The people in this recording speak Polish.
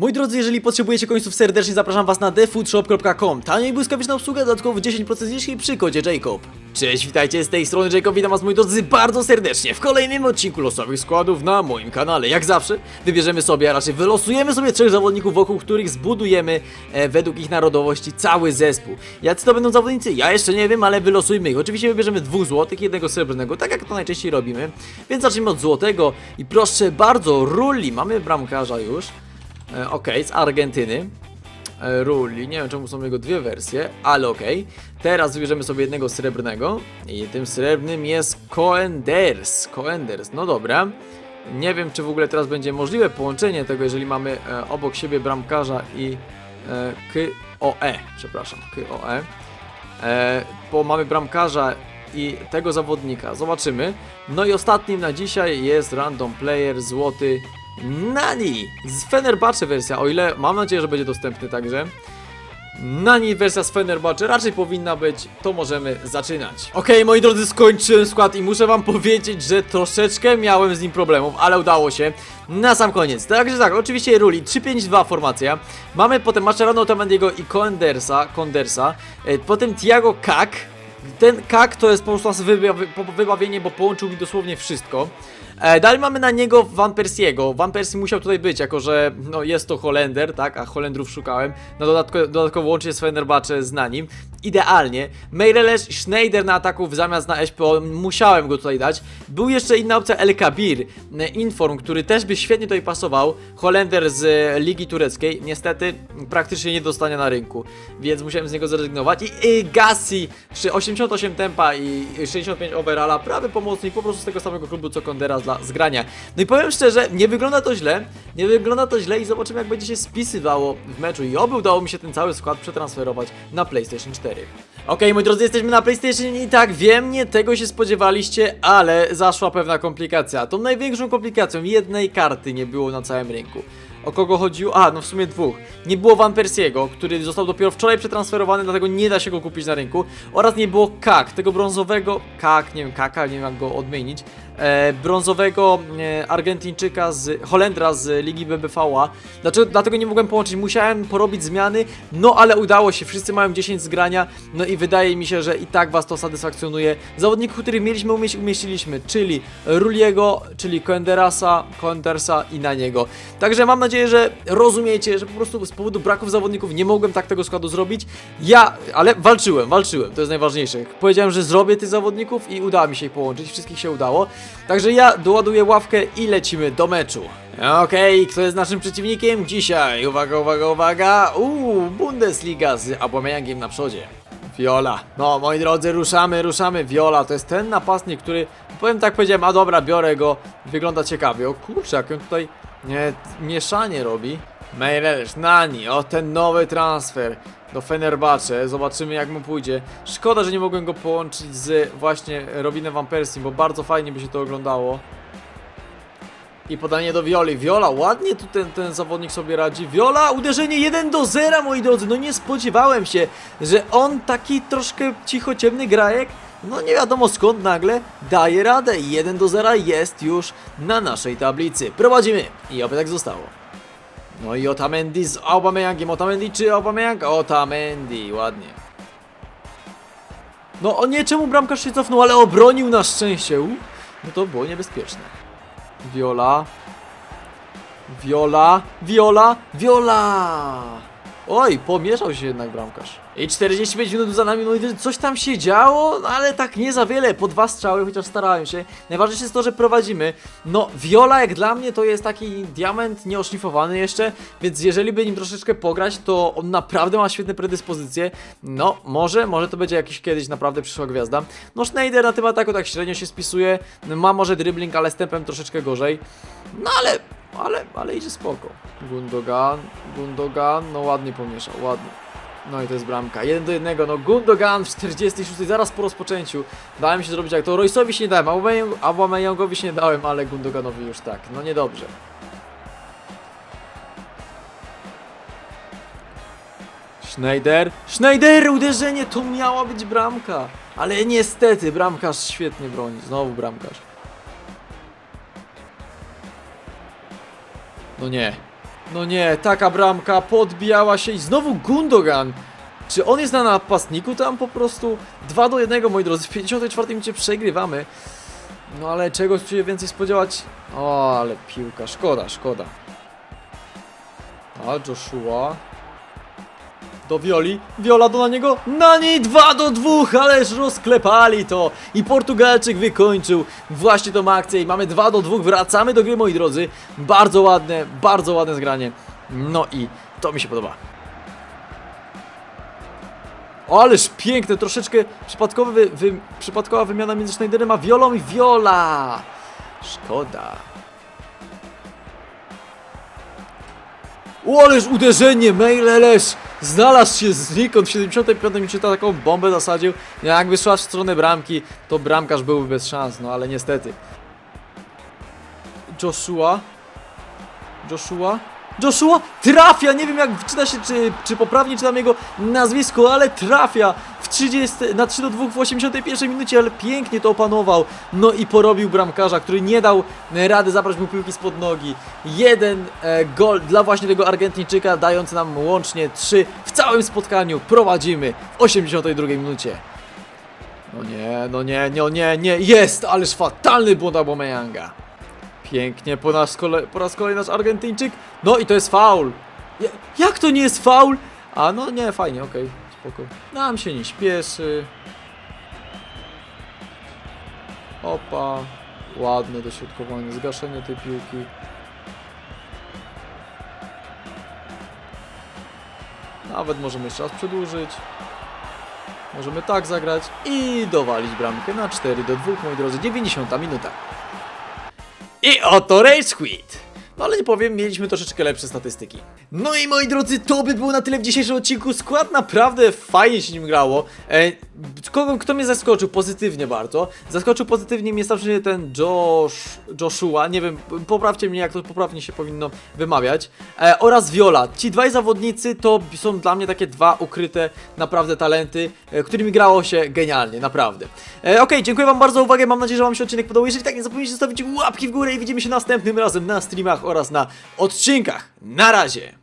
Moi drodzy, jeżeli potrzebujecie końców serdecznie zapraszam was na thefoodshop.com. Tania i błyskawiczna obsługa, dodatkowo 10% zniżki przy kodzie Jacob. Cześć, witajcie z tej strony Jacob, witam was moi drodzy bardzo serdecznie w kolejnym odcinku losowych składów na moim kanale. Jak zawsze wybierzemy sobie, a raczej wylosujemy sobie trzech zawodników, wokół których zbudujemy e, według ich narodowości cały zespół. Jacy to będą zawodnicy? Ja jeszcze nie wiem, ale wylosujmy ich. Oczywiście wybierzemy dwóch złotych, jednego srebrnego, tak jak to najczęściej robimy. Więc zacznijmy od złotego i proszę bardzo, Rulli, mamy bramkarza już. E, Okej, z Argentyny. E, Rulli, nie wiem czemu są jego dwie wersje, ale okej. Teraz wybierzemy sobie jednego srebrnego i tym srebrnym jest Coenders. Coenders, no dobra. Nie wiem czy w ogóle teraz będzie możliwe połączenie tego, jeżeli mamy e, obok siebie bramkarza i e, KOE, przepraszam, KOE. E, bo mamy bramkarza i tego zawodnika. Zobaczymy. No i ostatnim na dzisiaj jest random player złoty Nani z Fenerbahce wersja, o ile mam nadzieję, że będzie dostępny także. Nani wersja z Fenerbahce raczej powinna być, to możemy zaczynać. Okej, moi drodzy, skończyłem skład i muszę wam powiedzieć, że troszeczkę miałem z nim problemów, ale udało się. Na sam koniec. Także tak, oczywiście Ruli, 3-5-2 formacja. Mamy potem Mascherano Otamendiego i Kondersa, Kondersa. E, potem Thiago Kak. Ten Kak to jest po prostu wybawienie, bo połączył mi dosłownie wszystko. E, dalej mamy na niego Van Persiego. Van Persie musiał tutaj być, jako że no, jest to Holender, tak, a Holendrów szukałem. No dodatko, dodatkowo łącznie z Fenerbahce z nim. Idealnie. Meireles Schneider na ataku zamiast na SPO, musiałem go tutaj dać. Był jeszcze inna opcja El Kabir, e, Inform, który też by świetnie tutaj pasował. Holender z e, Ligi Tureckiej, niestety praktycznie nie dostania na rynku, więc musiałem z niego zrezygnować. I, i Gassi, 88 tempa i 65 overalla, prawy pomocnik, po prostu z tego samego klubu co Konderas dla zgrania. No i powiem szczerze, nie wygląda to źle, nie wygląda to źle i zobaczymy jak będzie się spisywało w meczu i oby udało mi się ten cały skład przetransferować na PlayStation 4. Okej, moi drodzy, jesteśmy na PlayStation i tak, wiem, nie tego się spodziewaliście, ale zaszła pewna komplikacja. Tą największą komplikacją jednej karty nie było na całym rynku. O kogo chodziło? A, no w sumie dwóch. Nie było Van Persiego, który został dopiero wczoraj przetransferowany, dlatego nie da się go kupić na rynku. Oraz nie było Kak, tego brązowego, Kak, nie wiem, Kaka, nie wiem jak go odmienić. E, brązowego e, Argentyńczyka z Holendra z Ligi BBVA. Dlaczego, dlatego nie mogłem połączyć, musiałem porobić zmiany, no ale udało się, wszyscy mają 10 zgrania, no i wydaje mi się, że i tak was to satysfakcjonuje. Zawodników, których mieliśmy umieściliśmy, czyli Ruliego, czyli Koenderasa, Koendersa i na niego. Także mam nadzieję, że rozumiecie, że po prostu z powodu braków zawodników nie mogłem tak tego składu zrobić. Ja, ale walczyłem, walczyłem, to jest najważniejsze. Powiedziałem, że zrobię tych zawodników i udało mi się ich połączyć, wszystkich się udało. Także ja doładuję ławkę i lecimy do meczu. Okej, kto jest naszym przeciwnikiem dzisiaj? Uwaga, uwaga, uwaga. Uuu, Bundesliga z Aubameyangiem na przodzie. Viola. No, moi drodzy, ruszamy, ruszamy. Viola to jest ten napastnik, który, powiem tak, powiedziałem, a dobra, biorę go. Wygląda ciekawie. O kurczę, jak on tutaj nie, mieszanie robi. Meireles, Nani, o ten nowy transfer do Fenerbahce. Zobaczymy jak mu pójdzie. Szkoda, że nie mogłem go połączyć z właśnie Robinem Van Persie, bo bardzo fajnie by się to oglądało. I podanie do Violi. Viola, ładnie tu ten, ten zawodnik sobie radzi. Viola, uderzenie 1 do 0, moi drodzy. No nie spodziewałem się, że on taki troszkę cichociemny grajek, no nie wiadomo skąd nagle daje radę. 1 do 0 jest już na naszej tablicy. Prowadzimy i oby tak zostało. No i Otamendi z Aubameyangiem. Otamendi czy Aubameyang? Otamendi, ładnie. No o nie, czemu bramkarz się cofnął, ale obronił na szczęście. No to było niebezpieczne. Viola. Viola. Viola. Viola. Oj, pomieszał się jednak bramkarz. I 45 minut za nami, moi drodzy, coś tam się działo, no ale tak nie za wiele, po dwa strzały, chociaż starałem się. Najważniejsze jest to, że prowadzimy. No, Viola jak dla mnie to jest taki diament nieoszlifowany jeszcze, więc jeżeli by nim troszeczkę pograć, to on naprawdę ma świetne predyspozycje. No, może, może to będzie jakiś kiedyś naprawdę przyszła gwiazda. No, Schneider na tym ataku tak średnio się spisuje, ma może dribbling, ale z tempem troszeczkę gorzej. No ale, ale, ale idzie spoko. Gundogan, Gundogan, no ładnie pomieszał, ładnie. No i to jest bramka. 1 do 1. No Gundogan w 46, zaraz po rozpoczęciu. Dałem się zrobić jak to. Royce'owi się nie dałem, Aubameyang- Aubameyangowi się nie dałem, ale Gundoganowi już tak. No niedobrze. Schneider. Schneider! Uderzenie! To miała być bramka. Ale niestety, bramkarz świetnie broni. Znowu bramkarz. No nie. No nie, taka bramka podbijała się i znowu Gundogan. Czy on jest na napastniku tam po prostu? 2 do 1 moi drodzy, w 54 minucie przegrywamy. No ale czegoś się więcej spodziewać? O, ale piłka, szkoda, szkoda. A Joshua. Do Violi. Viola do na niego. Na niej 2 do 2, ależ rozklepali to. I Portugalczyk wykończył właśnie tą akcję. I mamy 2 do 2. Wracamy do gry, moi drodzy. Bardzo ładne, bardzo ładne zgranie. No i to mi się podoba. O, ależ piękne, troszeczkę przypadkowy wy, wy, przypadkowa wymiana między Schneiderem a Violą i Viola. Szkoda. O, ależ uderzenie, Mejlelesz znalazł się znikąd w 75 minucie taką bombę zasadził. Jakby szła w stronę bramki, to bramkarz byłby bez szans, no ale niestety. Joshua? Joshua? Joshua trafia, nie wiem jak czyta się, czy, czy poprawnie czytam jego nazwisko, ale trafia w 30, na 3 do 2 w 81 minucie, ale pięknie to opanował. No i porobił bramkarza, który nie dał rady zabrać mu piłki spod nogi. Jeden e, gol dla właśnie tego Argentyńczyka, dający nam łącznie 3 w całym spotkaniu. Prowadzimy w 82 minucie. No nie, no nie, no nie, nie, jest, ależ fatalny błąd Aubameyanga. Pięknie po, nas kole, po raz kolejny nasz Argentyńczyk. No i to jest faul. Ja- Jak to nie jest faul? A no nie, fajnie, okej, spoko. Nam się nie śpieszy. Opa. Ładne dośrodkowanie, zgaszenie tej piłki. Nawet możemy jeszcze raz przedłużyć. Możemy tak zagrać i dowalić bramkę na 4 do 2, moi drodzy, 90 minuta. I oto Rage Quit! No ale nie powiem, mieliśmy troszeczkę lepsze statystyki. No i moi drodzy, to by było na tyle w dzisiejszym odcinku. Skład naprawdę fajnie się nim grało. E, kogo, kto mnie zaskoczył pozytywnie bardzo? Zaskoczył pozytywnie mnie strasznie ten Josh, Joshua, nie wiem, poprawcie mnie jak to poprawnie się powinno wymawiać. E, oraz Viola. Ci dwaj zawodnicy to są dla mnie takie dwa ukryte naprawdę talenty, e, którymi grało się genialnie, naprawdę. E, Okej, dziękuję wam bardzo za uwagę, mam nadzieję, że wam się odcinek podobał. Jeżeli tak, nie zapomnijcie zostawić łapki w górę i widzimy się następnym razem na streamach oraz na odcinkach. Na razie!